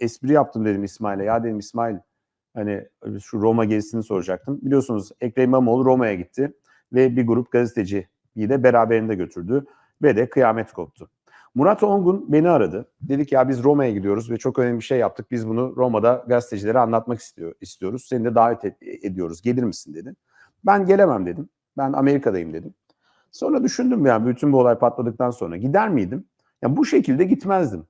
espri yaptım dedim İsmail'e. Ya dedim İsmail hani şu Roma gezisini soracaktım. Biliyorsunuz Ekrem İmamoğlu Roma'ya gitti ve bir grup gazeteciyi de beraberinde götürdü ve de kıyamet koptu. Murat Ongun beni aradı. Dedi ki ya biz Roma'ya gidiyoruz ve çok önemli bir şey yaptık. Biz bunu Roma'da gazetecilere anlatmak istiyor, istiyoruz. Seni de davet et, ediyoruz. Gelir misin dedi. Ben gelemem dedim. Ben Amerika'dayım dedim. Sonra düşündüm yani bütün bu olay patladıktan sonra gider miydim? Ya bu şekilde gitmezdim.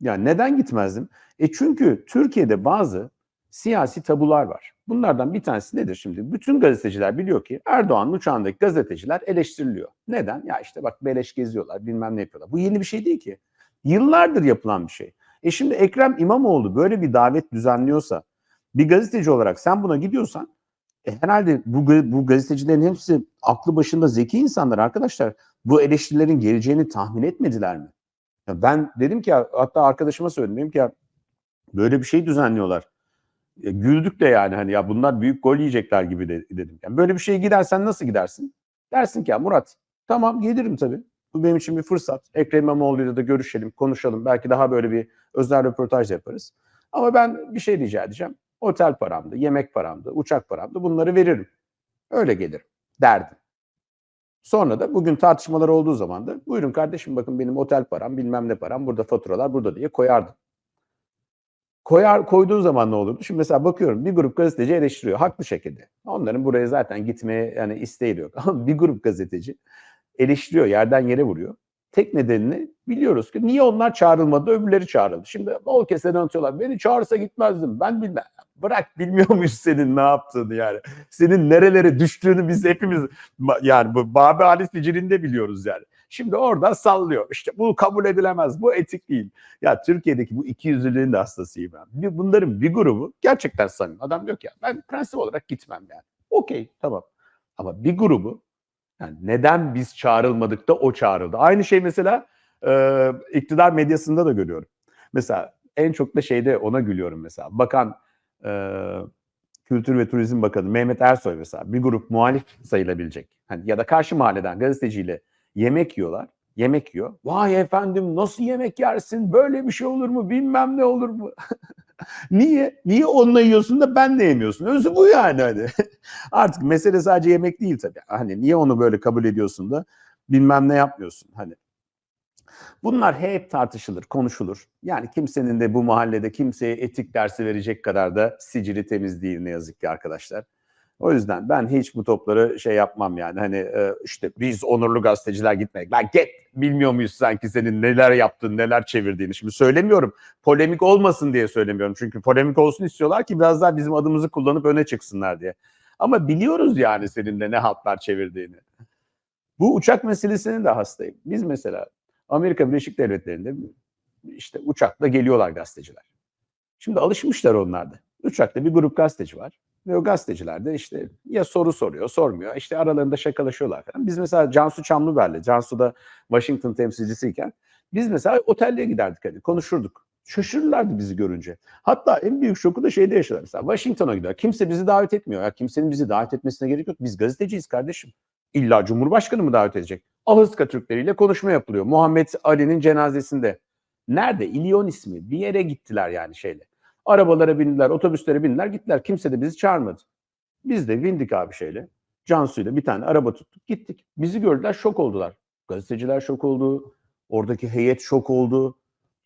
Yani neden gitmezdim? E çünkü Türkiye'de bazı siyasi tabular var. Bunlardan bir tanesi nedir şimdi? Bütün gazeteciler biliyor ki Erdoğan'ın uçağındaki gazeteciler eleştiriliyor. Neden? Ya işte bak beleş geziyorlar, bilmem ne yapıyorlar. Bu yeni bir şey değil ki. Yıllardır yapılan bir şey. E şimdi Ekrem İmamoğlu böyle bir davet düzenliyorsa, bir gazeteci olarak sen buna gidiyorsan, e herhalde bu, bu gazetecilerin hepsi aklı başında zeki insanlar arkadaşlar. Bu eleştirilerin geleceğini tahmin etmediler mi? Ya ben dedim ki hatta arkadaşıma söyledim dedim ki ya böyle bir şey düzenliyorlar. Ya güldük de yani hani ya bunlar büyük gol yiyecekler gibi de, dedim. Yani böyle bir şeye gidersen nasıl gidersin? Dersin ki ya Murat tamam gelirim tabii. Bu benim için bir fırsat. Ekrem İmamoğlu'yla da görüşelim, konuşalım. Belki daha böyle bir özel röportaj yaparız. Ama ben bir şey rica edeceğim. Otel paramdı, yemek paramdı, uçak paramdı bunları veririm. Öyle gelirim derdim. Sonra da bugün tartışmalar olduğu zaman da buyurun kardeşim bakın benim otel param bilmem ne param burada faturalar burada diye koyardım. Koyar, koyduğun zaman ne olurdu? Şimdi mesela bakıyorum bir grup gazeteci eleştiriyor haklı şekilde. Onların buraya zaten gitmeye yani isteği yok. Ama bir grup gazeteci eleştiriyor yerden yere vuruyor. Tek nedenini biliyoruz ki niye onlar çağrılmadı öbürleri çağrıldı. Şimdi o keseden atıyorlar beni çağırsa gitmezdim ben bilmem. Bırak bilmiyor muyuz senin ne yaptığını yani. Senin nerelere düştüğünü biz hepimiz yani bu Babi Halis Sicili'nde biliyoruz yani. Şimdi orada sallıyor. İşte bu kabul edilemez. Bu etik değil. Ya Türkiye'deki bu iki yüzlülüğün de hastasıyım ben. Bunların bir grubu gerçekten samimi. Adam diyor ki ya ben prensip olarak gitmem yani. Okey tamam. Ama bir grubu yani neden biz çağrılmadık da o çağrıldı. Aynı şey mesela e, iktidar medyasında da görüyorum. Mesela en çok da şeyde ona gülüyorum mesela. Bakan e, Kültür ve Turizm Bakanı Mehmet Ersoy mesela bir grup muhalif sayılabilecek. Hani ya da karşı mahalleden gazeteciyle yemek yiyorlar. Yemek yiyor. Vay efendim nasıl yemek yersin? Böyle bir şey olur mu? Bilmem ne olur mu? Niye? Niye onunla yiyorsun da ben de yemiyorsun? Özü bu yani hani. Artık mesele sadece yemek değil tabii. Hani niye onu böyle kabul ediyorsun da bilmem ne yapmıyorsun? Hani Bunlar hep tartışılır, konuşulur. Yani kimsenin de bu mahallede kimseye etik dersi verecek kadar da sicili temiz değil ne yazık ki arkadaşlar. O yüzden ben hiç bu topları şey yapmam yani hani e, işte biz onurlu gazeteciler gitmek. Ben get bilmiyor muyuz sanki senin neler yaptığını neler çevirdiğini. Şimdi söylemiyorum polemik olmasın diye söylemiyorum. Çünkü polemik olsun istiyorlar ki biraz daha bizim adımızı kullanıp öne çıksınlar diye. Ama biliyoruz yani senin de ne hatlar çevirdiğini. Bu uçak meselesinin de hastayım. Biz mesela Amerika Birleşik Devletleri'nde işte uçakla geliyorlar gazeteciler. Şimdi alışmışlar onlar da. Uçakta bir grup gazeteci var. Ve o gazeteciler de işte ya soru soruyor, sormuyor. İşte aralarında şakalaşıyorlar falan. Biz mesela Cansu Çamlıber'le, Cansu da Washington temsilcisiyken biz mesela otelde giderdik hani konuşurduk. Şaşırırlardı bizi görünce. Hatta en büyük şoku da şeyde yaşadılar. Mesela Washington'a gider. Kimse bizi davet etmiyor. Ya kimsenin bizi davet etmesine gerek yok. Biz gazeteciyiz kardeşim. İlla Cumhurbaşkanı mı davet edecek? Alaska Türkleriyle konuşma yapılıyor. Muhammed Ali'nin cenazesinde. Nerede? İlyon ismi. Bir yere gittiler yani şeyle. Arabalara bindiler, otobüslere bindiler, gittiler. Kimse de bizi çağırmadı. Biz de bindik abi şeyle. Cansu'yla bir tane araba tuttuk, gittik. Bizi gördüler, şok oldular. Gazeteciler şok oldu. Oradaki heyet şok oldu.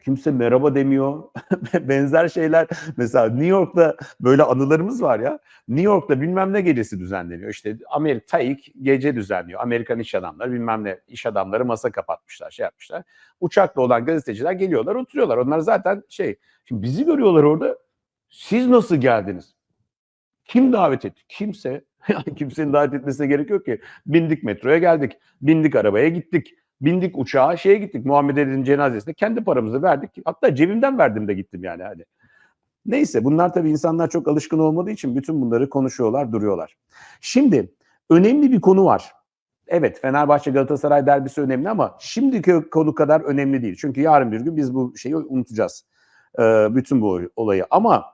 Kimse merhaba demiyor. Benzer şeyler. Mesela New York'ta böyle anılarımız var ya. New York'ta bilmem ne gecesi düzenleniyor. İşte Amerika TAİK gece düzenliyor. Amerikan iş adamları bilmem ne iş adamları masa kapatmışlar, şey yapmışlar. Uçakla olan gazeteciler geliyorlar, oturuyorlar. Onlar zaten şey. Şimdi bizi görüyorlar orada. Siz nasıl geldiniz? Kim davet etti? Kimse. Kimsenin davet etmesine gerek yok ki. Bindik metroya geldik. Bindik arabaya gittik. Bindik uçağa şeye gittik. Muhammed Ali'nin cenazesine kendi paramızı verdik. Hatta cebimden verdim de gittim yani hani. Neyse bunlar tabii insanlar çok alışkın olmadığı için bütün bunları konuşuyorlar, duruyorlar. Şimdi önemli bir konu var. Evet Fenerbahçe Galatasaray derbisi önemli ama şimdiki konu kadar önemli değil. Çünkü yarın bir gün biz bu şeyi unutacağız. Bütün bu olayı. Ama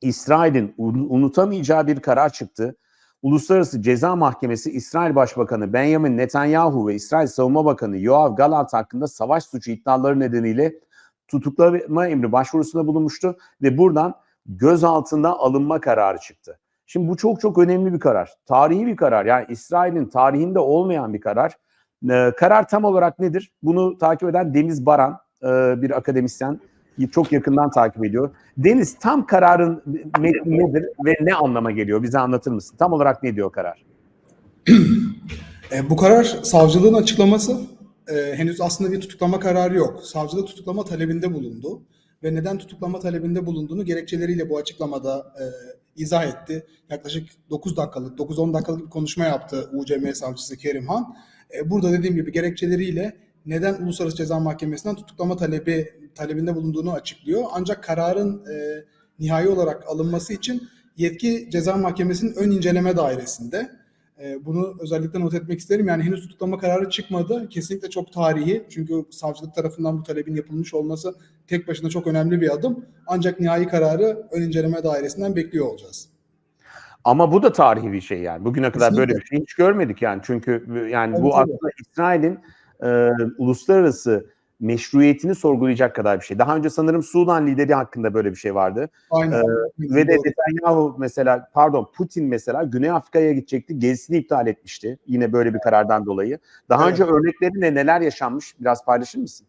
İsrail'in unutamayacağı bir karar çıktı. Uluslararası Ceza Mahkemesi İsrail Başbakanı Benjamin Netanyahu ve İsrail Savunma Bakanı Yoav Galant hakkında savaş suçu iddiaları nedeniyle tutuklama emri başvurusunda bulunmuştu ve buradan gözaltında alınma kararı çıktı. Şimdi bu çok çok önemli bir karar. Tarihi bir karar. Yani İsrail'in tarihinde olmayan bir karar. Ee, karar tam olarak nedir? Bunu takip eden Deniz Baran, e, bir akademisyen çok yakından takip ediyor. Deniz tam kararın metni nedir ve ne anlama geliyor? Bize anlatır mısın? Tam olarak ne diyor karar? E, bu karar savcılığın açıklaması. E, henüz aslında bir tutuklama kararı yok. Savcılık tutuklama talebinde bulundu ve neden tutuklama talebinde bulunduğunu gerekçeleriyle bu açıklamada e, izah etti. Yaklaşık 9 dakikalık, 9-10 dakikalık bir konuşma yaptı UCM savcısı Kerimhan. E, burada dediğim gibi gerekçeleriyle neden Uluslararası Ceza Mahkemesi'nden tutuklama talebi talebinde bulunduğunu açıklıyor. Ancak kararın e, nihai olarak alınması için yetki Ceza Mahkemesi'nin ön inceleme dairesinde. E, bunu özellikle not etmek isterim. Yani henüz tutuklama kararı çıkmadı. Kesinlikle çok tarihi. Çünkü savcılık tarafından bu talebin yapılmış olması tek başına çok önemli bir adım. Ancak nihai kararı ön inceleme dairesinden bekliyor olacağız. Ama bu da tarihi bir şey yani. Bugüne kadar Kesinlikle. böyle bir şey hiç görmedik yani. Çünkü yani Tabii, bu aslında İsrail'in e, uluslararası meşruiyetini sorgulayacak kadar bir şey. Daha önce sanırım Sudan lideri hakkında böyle bir şey vardı. Aynen. Ee, Ve de. Netanyahu mesela pardon Putin mesela Güney Afrika'ya gidecekti. Gezisini iptal etmişti. Yine böyle bir karardan dolayı. Daha Evet. önce örnekleri ne neler yaşanmış biraz paylaşır mısın?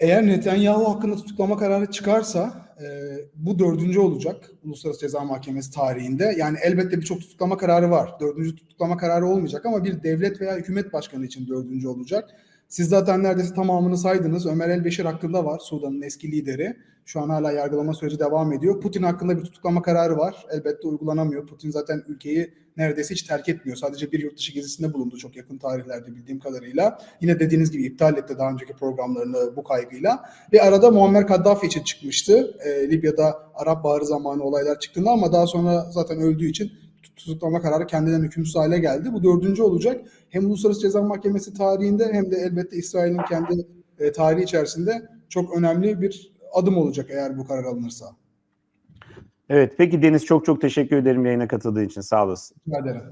Eğer Netanyahu hakkında tutuklama kararı çıkarsa e, bu dördüncü olacak Uluslararası Ceza Mahkemesi tarihinde. Yani elbette birçok tutuklama kararı var. Dördüncü tutuklama kararı olmayacak ama bir devlet veya hükümet başkanı için dördüncü olacak. Siz zaten neredeyse tamamını saydınız. Ömer El-Beşir hakkında var Sudan'ın eski lideri. Şu an hala yargılama süreci devam ediyor. Putin hakkında bir tutuklama kararı var. Elbette uygulanamıyor. Putin zaten ülkeyi neredeyse hiç terk etmiyor. Sadece bir yurt dışı gezisinde bulundu çok yakın tarihlerde bildiğim kadarıyla. Yine dediğiniz gibi iptal etti daha önceki programlarını bu kaygıyla. Ve arada Muammer Kaddafi için çıkmıştı. Ee, Libya'da Arap Baharı zamanı olaylar çıktığında ama daha sonra zaten öldüğü için tutuklama kararı kendinden hükümsüz hale geldi. Bu dördüncü olacak. Hem Uluslararası Ceza Mahkemesi tarihinde hem de elbette İsrail'in kendi e, tarihi içerisinde çok önemli bir adım olacak eğer bu karar alınırsa. Evet peki Deniz çok çok teşekkür ederim yayına katıldığın için sağ olasın. Rica ederim.